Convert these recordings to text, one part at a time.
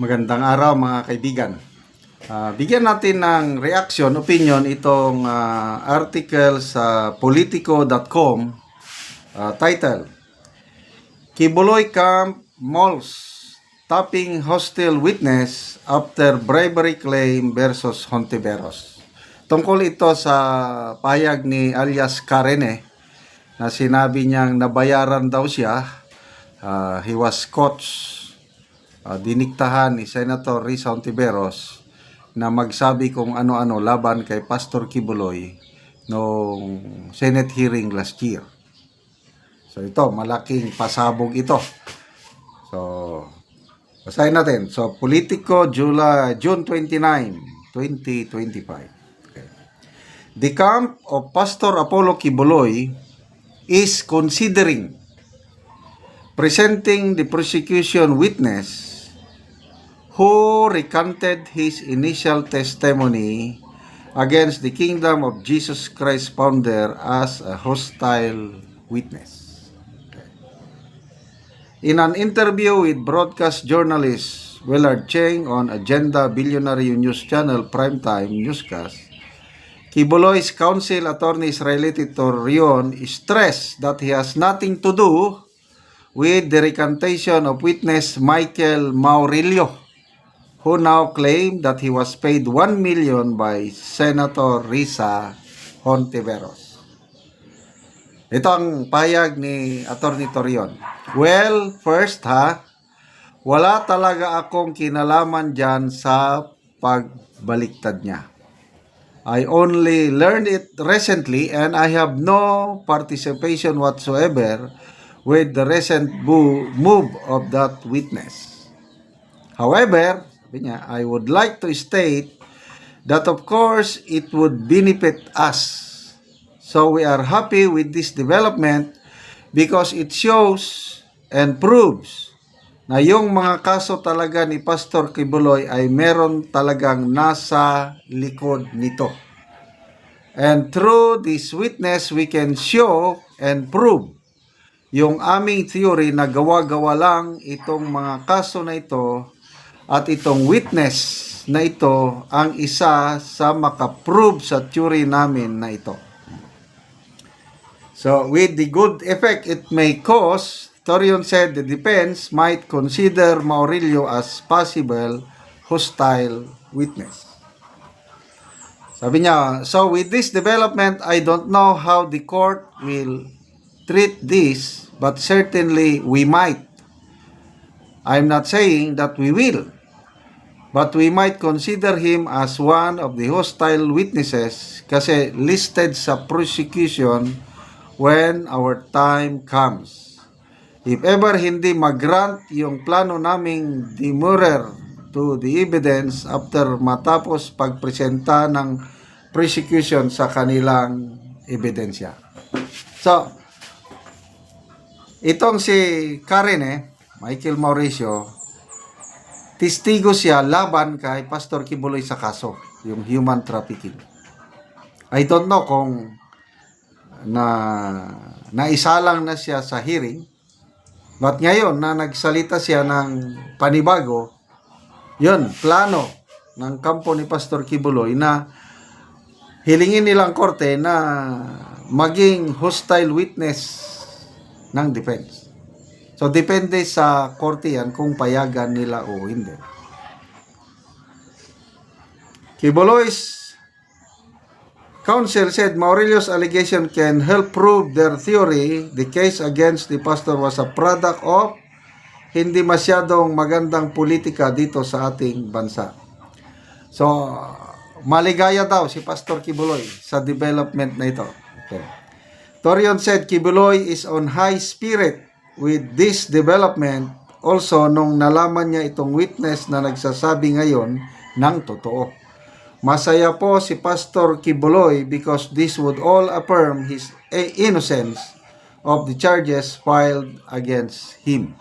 Magandang araw mga kaibigan. Ah, bigyan natin ng reaction, opinion itong ah, article sa politico.com ah, title Kibuloy Camp Malls Tapping Hostile Witness After Bribery Claim versus Hontiveros. Tungkol ito sa payag ni alias Karene na sinabi niyang nabayaran daw siya. Ah, he was coached uh, diniktahan ni Senator Risa Ontiveros na magsabi kung ano-ano laban kay Pastor Kibuloy noong Senate hearing last year. So ito, malaking pasabog ito. So, basahin natin. So, Politico, July, June 29, 2025. Okay. The camp of Pastor Apollo Kibuloy is considering presenting the prosecution witness who recanted his initial testimony against the kingdom of Jesus Christ founder as a hostile witness. In an interview with broadcast journalist Willard Cheng on Agenda Billionaire News Channel Primetime Newscast, Kibuloy's counsel attorney related to Rion stressed that he has nothing to do with the recantation of witness Michael Maurilio, who now claimed that he was paid 1 million by Senator Risa Hontiveros. Ito ang payag ni Attorney Torion. Well, first ha, wala talaga akong kinalaman dyan sa pagbaliktad niya. I only learned it recently and I have no participation whatsoever with the recent move of that witness. However, sabi niya, I would like to state that of course it would benefit us. So we are happy with this development because it shows and proves na yung mga kaso talaga ni Pastor Kibuloy ay meron talagang nasa likod nito. And through this witness, we can show and prove yung aming theory na gawa-gawa lang itong mga kaso na ito at itong witness na ito ang isa sa makaprove sa theory namin na ito. So, with the good effect it may cause, Torion said the defense might consider Maurilio as possible hostile witness. Sabi niya, so with this development, I don't know how the court will treat this, but certainly we might. I'm not saying that we will, but we might consider him as one of the hostile witnesses kasi listed sa prosecution when our time comes. If ever hindi mag-grant yung plano naming demurrer to the evidence after matapos pagpresenta ng prosecution sa kanilang ebidensya. So, itong si Karen eh, Michael Mauricio, testigo siya laban kay Pastor Kibuloy sa kaso, yung human trafficking. I don't know kung na naisalang na siya sa hearing, but ngayon na nagsalita siya ng panibago, yun, plano ng kampo ni Pastor Kibuloy na hilingin nilang korte na maging hostile witness ng defense. So, depende sa korte yan kung payagan nila o hindi. Kibuloy's counsel said Maurelio's allegation can help prove their theory the case against the pastor was a product of hindi masyadong magandang politika dito sa ating bansa. So, maligaya daw si Pastor Kibuloy sa development na ito. Okay. Torion said Kibuloy is on high spirit with this development also nung nalaman niya itong witness na nagsasabi ngayon ng totoo. Masaya po si Pastor Kibuloy because this would all affirm his eh, innocence of the charges filed against him.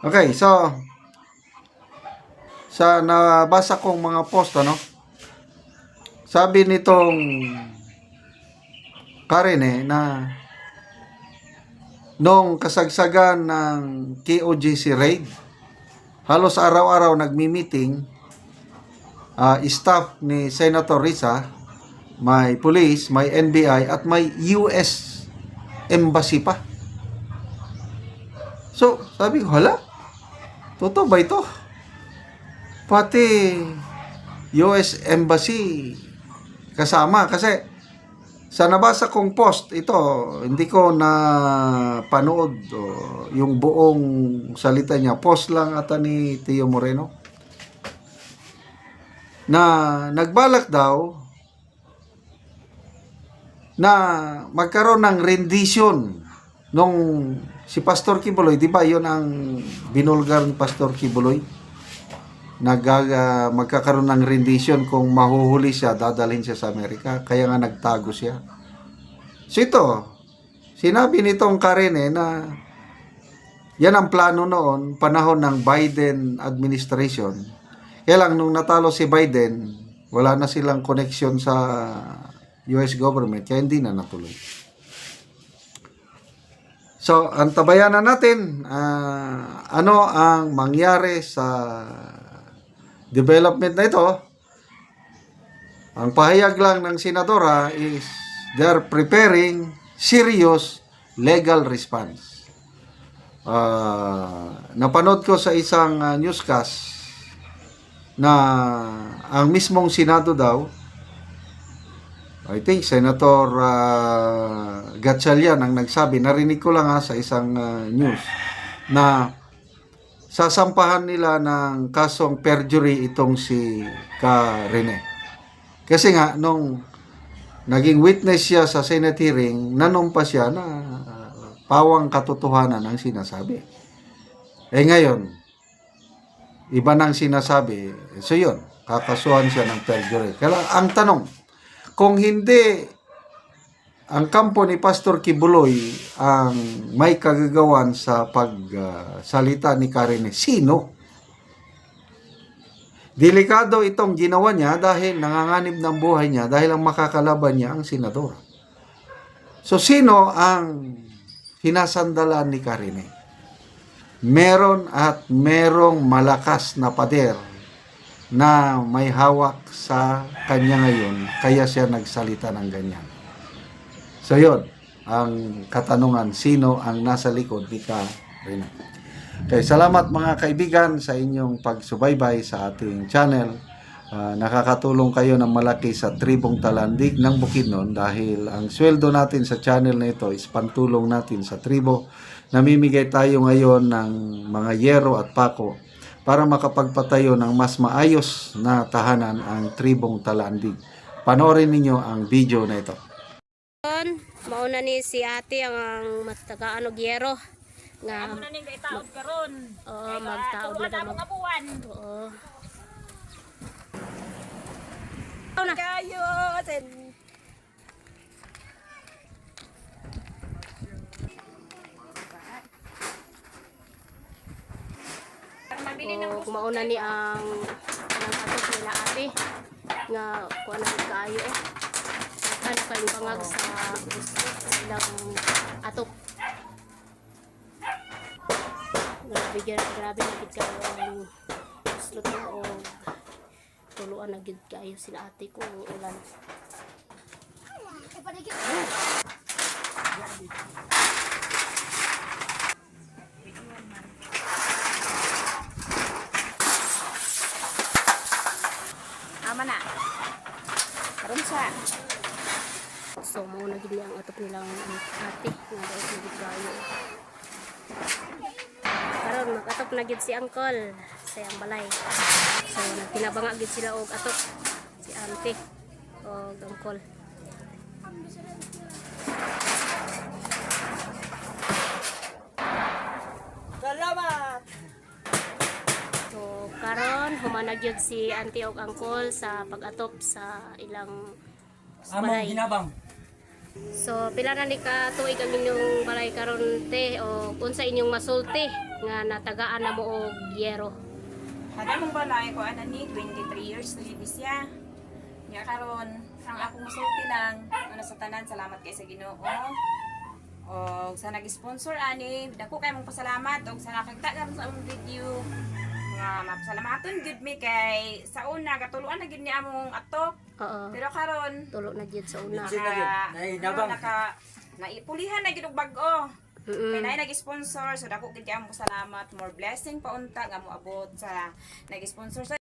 Okay, so sa nabasa kong mga post ano, sabi nitong Karen eh, na nung kasagsagan ng KOJC raid, halos araw-araw nagmi-meeting ah, staff ni Senator Risa, may police, may NBI at may US embassy pa. So, sabi ko, hala, totoo ba ito? Pati US embassy kasama kasi sa nabasa kong post ito hindi ko na panood oh, yung buong salita niya. Post lang ata ni Tio Moreno. Na nagbalak daw na magkaroon ng rendition nung si Pastor Kibuloy, di ba yun ang binulgar ni Pastor Kibuloy? Nag ah, magkakaroon ng rendition kung mahuhuli siya, dadalhin siya sa Amerika. Kaya nga nagtago siya. So ito, sinabi nitong Karine na yan ang plano noon, panahon ng Biden administration. Kaya lang, nung natalo si Biden, wala na silang connection sa US government, kaya hindi na natuloy. So, ang tabayanan natin, ah, ano ang mangyari sa development na ito, ang pahayag lang ng senadora is they're preparing serious legal response. Ah, napanood ko sa isang ah, newscast na ang mismong Senado daw, I think Senator uh, Gatchalian ang nagsabi, narinig ko lang ha sa isang ah, news, na sasampahan nila ng kasong perjury itong si Ka Rene. Kasi nga, nung naging witness siya sa Senate hearing, nanumpa siya na pawang katotohanan ang sinasabi. Eh ngayon, iba nang sinasabi, so yun, kakasuhan siya ng perjury. Kaya ang tanong, kung hindi ang kampo ni Pastor Kibuloy ang may kagagawan sa pagsalita ni Karine, sino? Delikado itong ginawa niya dahil nanganganib ng buhay niya dahil ang makakalaban niya ang senador. So sino ang hinasandalan ni Karine? Meron at merong malakas na pader na may hawak sa kanya ngayon kaya siya nagsalita ng ganyan. So yun, ang katanungan, sino ang nasa likod ni Karina? Okay, salamat mga kaibigan sa inyong pagsubaybay sa ating channel. Ah, nakakatulong kayo ng malaki sa tribong talandig ng Bukidnon dahil ang sweldo natin sa channel na ito is pantulong natin sa tribo. Namimigay tayo ngayon ng mga yero at pako para makapagpatayo ng mas maayos na tahanan ang tribong talandig. Panoorin ninyo ang video na ito. Mauna ni si ate ang, ang matagaan og yero nga Ano na ning gaitaod karon? oo magtaod na daw Wala mag mga buwan. oo Kayo, sen. Mabili ng oo mauna ni ang ang atok nila ate nga kuha na gid kaayo eh ano kay bangag sa silang atok grabe grabe na gid kayo ang slot na o tuluan na gid kayo sila ate ko ulan Ama na. Karon siya. So, mo na gid ang atop nilang ate nga daw sa gid kayo. Karon mag-atop na gid si Uncle sa iyang balay. So, nagtinabanga gid sila og atop si Auntie og Uncle. Salamat. So, karon humana gyud si Auntie og Uncle sa pag-atop sa ilang Among balay. ginabang. So, pila na ni ka tuig ang inyong balay karon te o unsa inyong masulti nga natagaan na mo og yero. Mong balay ko ana ni 23 years na gid siya. Nya karon ang akong masulti lang ano sa tanan salamat kay sa Ginoo. Og sa nag-sponsor ani, dako kay mong pasalamat og sa nakakita sa among video. Nga mapasalamaton gud mi kay sa una katuluan na gid ni among atok Oo. pero karon Tulo na gyud sa una. Sige na naka Nainabang. ano, naka naipulihan na gid og bag-o Mm-mm. kay naay nag-sponsor so dako gid kay among salamat more blessing pa unta nga moabot sa nag-sponsor sa